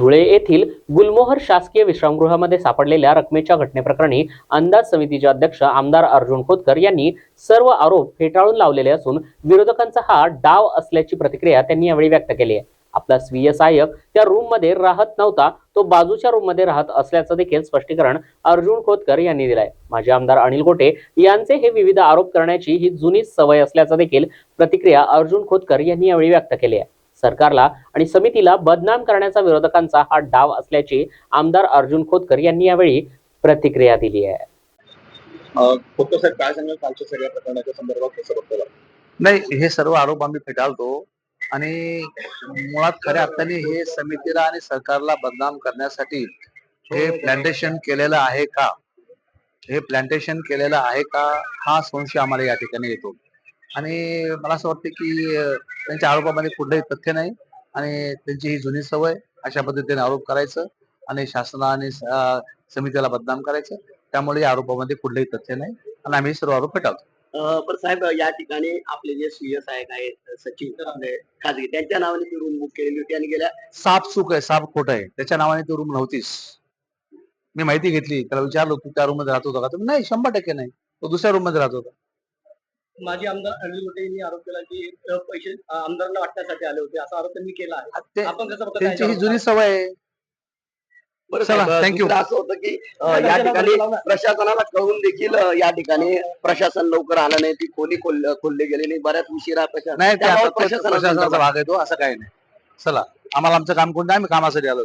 धुळे येथील गुलमोहर शासकीय विश्रामगृहामध्ये सापडलेल्या रकमेच्या घटनेप्रकरणी अंदाज समितीचे अध्यक्ष आमदार अर्जुन खोतकर यांनी सर्व आरोप फेटाळून लावलेले असून विरोधकांचा हा डाव असल्याची प्रतिक्रिया त्यांनी यावेळी व्यक्त केली आहे. आपला स्वीय सहाय्यक त्या रूममध्ये राहत नव्हता तो बाजूच्या रूममध्ये राहत असल्याचं देखील स्पष्टीकरण अर्जुन खोतकर यांनी दिलंय. माजी आमदार अनिल गोटे यांचे हे विविध आरोप करण्याची ही जुनी सवय असल्याचं देखील प्रतिक्रिया अर्जुन खोतकर यांनी यावेळी व्यक्त केली आहे. सरकारला आणि समितीला बदनाम करण्याचा विरोधकांचा हा डाव असल्याची आमदार अर्जुन खोतकर यांनी यावेळी प्रतिक्रिया दिली आहे. खोतो साहेब काय सांगाल? कालच्या सगळ्या प्रकरणाच्या संदर्भात कसं बघतो नाही हे सर्व आरोप आम्ही फेटाळतो आणि मुळात खऱ्या अर्थाने हे समितीला आणि सरकारला बदनाम करण्यासाठी हे प्लांटेशन केलेलं आहे का? हे प्लांटेशन केलेलं आहे का? हा संशय आम्हाला या ठिकाणी येतो. आणि मला असं वाटतं की त्यांच्या आरोपामध्ये कुठलंही तथ्य नाही आणि त्यांची ही जुनी सवय अशा पद्धतीने आरोप करायचं आणि शासना आणि अं, समितीला बदनाम करायचं. त्यामुळे या आरोपामध्ये कुठलंही तथ्य नाही आणि आम्ही सर्व आरोप फेटाळतो. पण साहेब या ठिकाणी आपले जे स्वीय सहाय्यक आहेत सचिन खाजगी त्यांच्या नावाने ती रूम बुक केलेली होती आणि गेल्या साप चूक आहे साप खोट आहे. त्याच्या नावाने ती रूम नव्हतीच. मी माहिती घेतली त्याला विचारलो तू त्या रूममध्ये राहत होता का? तर नाही शंभर टक्के नाही. तो दुसऱ्या रूममध्ये राहत होता. माजी आमदार अनिल गोटे यांनी आरोप केला की अं, पैसे अं, आमदारांना वाटण्यासाठी आले होते. असा आरोप त्यांनी केला आहे. ते- आपण कसं बघता त्यांची ही? जुनी सवय आहे. बरं चला, साहेब, thank you. दुसरं असं होतं की अं, या ठिकाणी प्रशासनाला कळून देखील अं, या ठिकाणी प्रशासन लवकर आलं नाही. ती खोली खोल- खोलली गेली नाही. बऱ्याच उशिरा प्रशासन नाही ते आता त्याबाबत तो प्रशासनाचा प्रशासनाचा भाग आहे तो असं काही नाही. चला आम्हाला आमचं काम कोणतं आहे? आम्ही कामासाठी आलो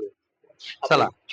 चला.